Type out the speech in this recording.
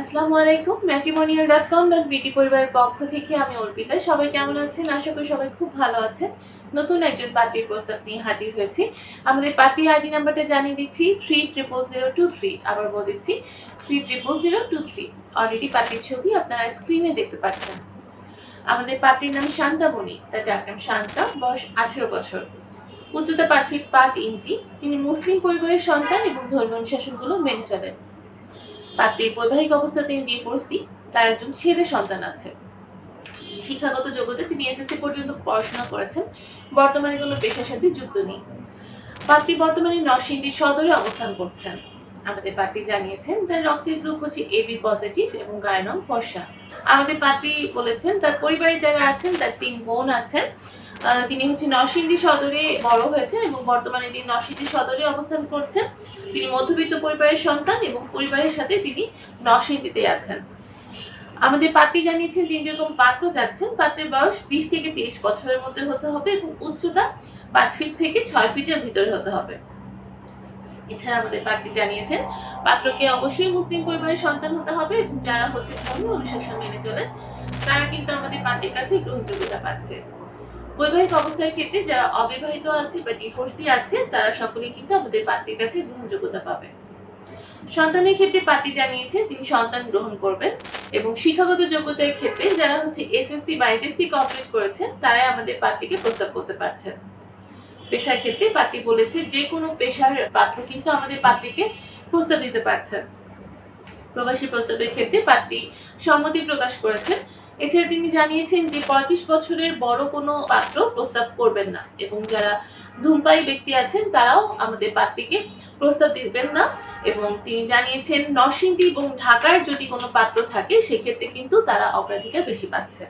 আসসালামু আলাইকুম matrimonial dot com dot বিটি পরিবারের পক্ষ থেকে আমি অর্পিতা। সবাই কেমন আছেন? আশা করি সবাই খুব ভালো আছেন। নতুন একজন পার্টির প্রস্তাব নিয়ে হাজির হয়েছি। আমাদের পার্টি আইডি নাম্বারটা জানিয়ে দিচ্ছি three triple zero two three আবার বলে দিচ্ছি three triple zero two three already পার্টির ছবি আপনারা স্ক্রিনে দেখতে পাচ্ছেন। আমাদের পার্টির নাম শান্তাবনী তার ডাকনাম শান্তা, বয়স আঠেরো বছর। উচ্চতা পাঁচ ফিট পাঁচ ইঞ্চি। তিনি মুসলিম পরিবারের সন্তান এবং ধর্মীয় অনুশাসনগুলো মেনে চলেন। পাত্রীর বৈবাহিক অবস্থা তিনি ডিভোর্সি তার একজন ছেলে সন্তান আছে। শিক্ষাগত যোগ্যতা তিনি এসএসসি পর্যন্ত পড়াশোনা করেছেন, বর্তমানে কোনো পেশার সাথে যুক্ত নেই। পাত্রী বর্তমানে নরসিংদী সদরে অবস্থান করছেন। আমাদের পাত্রী জানিয়েছেন, তার রক্তের গ্রুপ হচ্ছে এবি পজিটিভ এবং গায়ের রং ফর্সা। আমাদের পাত্রী বলেছেন, তার পরিবারে যারা আছেন, তার তিন বোন আছেন। তিনি হচ্ছে নরসিংদী সদরে বড় হয়েছেন এবং বর্তমানে তিনি নরসিংদী সদরে অবস্থান করছেন। তিনি মধ্যবিত্ত পরিবারের সন্তান এবং পরিবারের সাথে তিনি নরসিংদীতে আছেন। আমাদের পাত্রী জানিয়েছেন, তিনি যেরকম পাত্র যাচ্ছেন পাত্রের বয়স বিশ থেকে তিরিশ বছরের মধ্যে হতে হবে এবং উচ্চতা পাঁচ ফিট থেকে ছয় ফিটের ভিতরে হতে হবে। এছাড়া আমাদের পাত্রী জানিয়েছেন, পাত্রকে অবশ্যই মুসলিম পরিবারের সন্তান হতে হবে এবং যারা হচ্ছে ধর্ম অনুশাসন মেনে চলেন, তারা কিন্তু আমাদের পাত্রীর কাছে গ্রহণযোগ্যতা পাচ্ছে। বৈবাহিক অবস্থার ক্ষেত্রে যারা অবিবাহিত আছে বা ডিভোর্সি আছে, তারা সকলেই কিন্তু আমাদের পাত্রীর কাছে গ্রহণযোগ্যতা পাবে। সন্তানের ক্ষেত্রে পাত্রী জানিয়েছেন তিনি সন্তান গ্রহণ করবেন এবং শিক্ষাগত যোগ্যতার ক্ষেত্রে যারা হচ্ছে এসএসসি বা এইচএসসি কমপ্লিট করেছেন, তারাই আমাদের পাত্রীকে প্রস্তাব করতে পারছেন। পেশার ক্ষেত্রে পাত্রী বলেছে, যে কোনো পেশার পাত্র কিন্তু আমাদের পাত্রীকে প্রস্তাব দিতে পারছেন। প্রবাসী প্রস্তাবের ক্ষেত্রে পাত্রী সম্মতি প্রকাশ করেছেন। এছাড়া তিনি জানিয়েছেন যে পঁয়ত্রিশ বছরের বড় কোনো পাত্র প্রস্তাব করবেন না এবং যারা ধূমপাই ব্যক্তি আছেন তারাও আমাদের পাত্রীকে প্রস্তাব দিবেন না। এবং তিনি জানিয়েছেন নরসিংদী এবং ঢাকার যদি কোনো পাত্র থাকে, সেক্ষেত্রে কিন্তু তারা অগ্রাধিকার বেশি পাচ্ছে।